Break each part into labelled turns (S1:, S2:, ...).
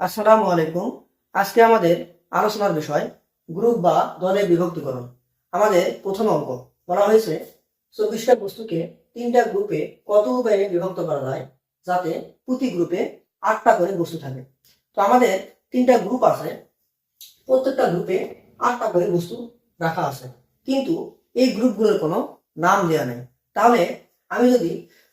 S1: আসসালামু আলাইকুম। আজকে আমাদের আলোচনার বিষয় গ্রুপ বা দলে বিভক্তিকরণ। আমাদের প্রথম অঙ্ক বলা হয়েছে, চব্বিশটা বস্তুকে তিনটা গ্রুপে কত উপায়ে বিভক্ত করা যায়? যাতে প্রতি গ্রুপে আটটা করে বস্তু থাকে। তো আমাদের তিনটা গ্রুপ আছে, প্রত্যেকটা গ্রুপে আটটা করে বস্তু রাখা আছে। কিন্তু এই গ্রুপগুলোর কোনো নাম দেওয়া নেই। তাহলে আমি যদি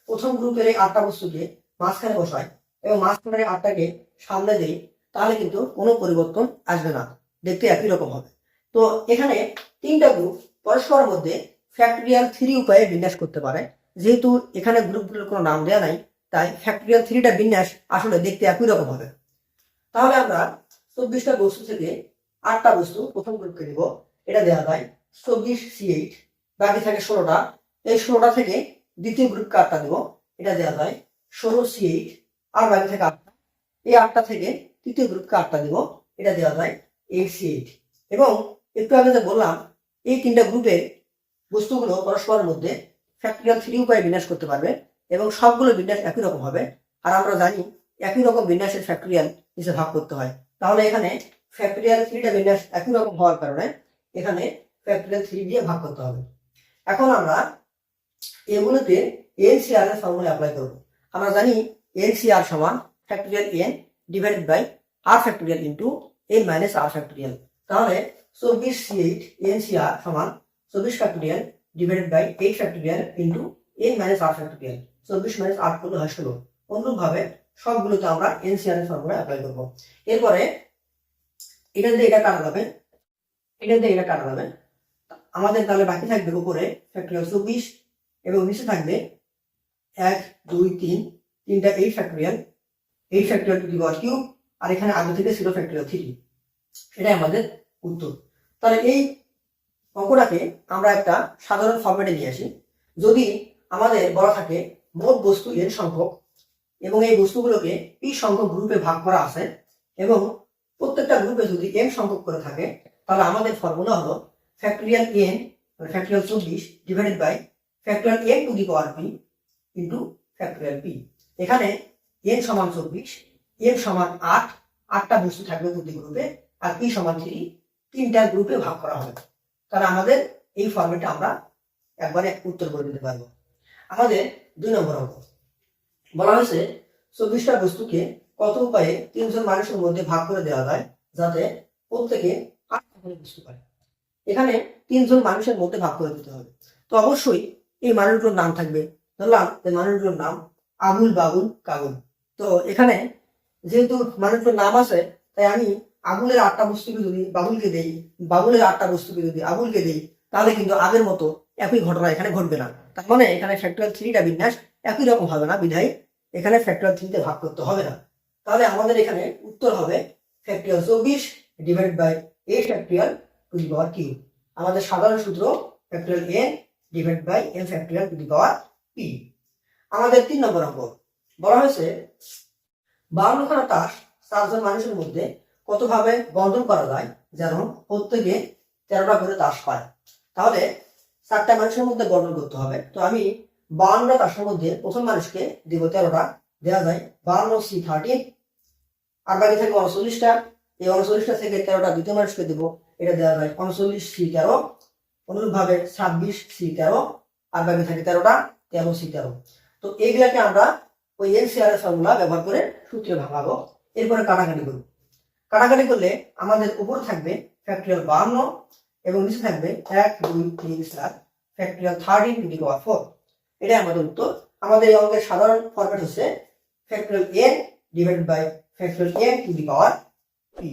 S1: প্রথম গ্রুপের এই আটটা বস্তুকে মাঝখানে বসাই এবং মাঝখানের আটটাকে সামনে দিই, তাহলে কিন্তু কোনো পরিবর্তন আসবে না। দেখতে একই রকম হবে। তো এখানে তিনটা গ্রুপ পরস্পরের মধ্যে ফ্যাক্টরিয়াল থ্রি উপায়ে বিন্যাস করতে পারে। যেহেতু এখানে গ্রুপগুলোর কোনো নাম দেওয়া নাই, তাই ফ্যাক্টরিয়াল থ্রিটা বিন্যাস আসলে দেখতে একই রকম হবে। তাহলে আমরা চব্বিশটা বস্তু থেকে আটটা বস্তু প্রথম গ্রুপকে দিব এটা দেওয়া যায় চব্বিশ সি এইট বাকি থাকে ষোলোটা। এই ষোলোটা থেকে দ্বিতীয় গ্রুপকে আটটা দিব। এটা দেওয়া যায় ষোলো সি এইট আর বাকি থেকে আটটা। এই আটটা থেকে তৃতীয় গ্রুপকে আটটা দিব। এটা দেওয়া যায় এইট সি এইট এবং একটু আগে যে বললাম, এই তিনটা গ্রুপের বস্তুগুলো পরস্পরের মধ্যে ফ্যাক্টরিয়াল থ্রি উপায়ে বিন্যাস করতে পারবে এবং সবগুলো বিন্যাস একই রকম হবে। আর আমরা জানি একই রকম বিন্যাসের ফ্যাক্টরিয়াল নিচে ভাগ করতে হয়। তাহলে এখানে ফ্যাক্টরিয়াল থ্রিটা বিন্যাস একই রকম হওয়ার কারণে এখানে ফ্যাক্টরিয়াল থ্রি দিয়ে ভাগ করতে হবে। এখন আমরা এগুলোতে এনসিআর এর ফর্মুলা অ্যাপ্লাই করব। আমরা জানি এনসিআর সমান factorial n divided by r factorial into n minus r factorial তাহলে চব্বিশ সি এইট এনসিআর সমান চব্বিশ factorial divided by eight factorial into n minus r factorial চব্বিশ মাইনাস আট করলে হয় ষোলো। অনুরূপভাবে সবগুলোতে আমরা এন এনসিআর এর ফর্মুলা অ্যাপ্লাই করব। এরপরে এটা দিয়ে এটা কাটা যাবে। এটা দিয়ে এটা কাটা যাবে। আমাদের তাহলে বাকি থাকবে উপরে ফ্যাক্টরিয়াল চব্বিশ এবং নিচে থাকবে এক, দুই, তিন তিনটা eight factorial eight factorial to the power cube আর এখানে আগে থেকে ছিল ফ্যাক্টরিয়াল থ্রি। এটাই আমাদের উত্তর। তাহলে এই অঙ্কটাকে আমরা একটা সাধারণ ফর্মেটে নিয়ে আসি। যদি আমাদের বলা থাকে মোট বস্তু এন সংখ্যক, এবং এই বস্তুগুলোকে পি সংখ্যক গ্রুপে ভাগ করা আছে, এবং প্রত্যেকটা গ্রুপে যদি এম সংখ্যক করে থাকে, তাহলে আমাদের ফর্মুলা হলো ফ্যাক্টরিয়াল এন ফ্যাক্টরিয়াল চব্বিশ divided by factorial n to the power p into factorial p এখানে এন সমান চব্বিশ এন সমান আট, আটটা বস্তু থাকবে প্রতি গ্রুপে আর পি সমান থ্রি, তিনটা গ্রুপে ভাগ করা হবে। তাহলে আমাদের এই ফর্মেটে আমরা একবারে উত্তর করে দিতে পারব। আমাদের দুই নম্বর অঙ্ক। বলা হয়েছে চব্বিশটা বস্তুকে কত উপায়ে তিনজন মানুষের মধ্যে ভাগ করে দেওয়া যায়, যাতে প্রত্যেকে আটটা করে বস্তু পায়। এখানে তিনজন মানুষের মধ্যে ভাগ করে দিতে হবে। তো অবশ্যই এই মানুষগুলোর নাম থাকবে। ধরলাম এই মানুষগুলোর নাম আবুল বাবুল কাবুল তো এখানে যেহেতু মানুষগুলোর নাম আছে, তাই আমি আবুলের আটটা বস্তুকে যদি বাবুলকে দেই, বাবুলের আটটা বস্তুকে যদি আবুলকে দেই, তাহলে কিন্তু আগের মতো একই ঘটনা এখানে ঘটবে না। তার মানে এখানে ফ্যাক্টরিয়াল থ্রিটা বিন্যাস একই রকম হবে না বিধায় এখানে ফ্যাক্টরিয়াল থ্রিতে ভাগ করতে হবে না। তাহলে আমাদের এখানে উত্তর হবে ফ্যাক্টরিয়াল চব্বিশ divide by A factorial to the power Q আমাদের সাধারণ সূত্র factorial n divide by n factorial to the power p আমাদের তিন নম্বর অঙ্ক বলা হয়েছে বাউন্নখানা তাস চারজন মানুষের মধ্যে কতভাবে বন্ধন করা যায়? যেন প্রত্যেকে তেরোটা করে তাস পায় তাহলে চারটা মানুষের মধ্যে বর্ণন করতে হবে। তো আমি বাউন্নটা তাসের মধ্যে প্রথম মানুষকে দিব তেরোটা। দেওয়া যায় বাউন্ন সি থার্টিন। আর বাকি থাকে উনচল্লিশটা। এই উনচল্লিশটা থেকে তেরোটা দ্বিতীয় মানুষকে দিব। এটা দেওয়া যায় উনচল্লিশ সি তেরো। অনুরূপভাবে ছাব্বিশ সি তেরো। আর বাকি থাকে তেরোটা তেরো সি তেরো। তো এইগুলাকে আমরা ওই এনসিআর ফর্মুলা ব্যবহার করে সূত্রে ভাঙাবো। এরপরে কাটাকাটি করব। কাটাকাটি করলে আমাদের উপর থাকবে ফ্যাক্টরিয়াল বাহান্ন এবং নিচে থাকবে এক, দুই, তিন, চার factorial thirteen to the power four এটাই আমাদের উত্তর। আমাদের এই অঙ্কের সাধারণ ফরম্যাট হচ্ছে factorial n divide by factorial n to the power p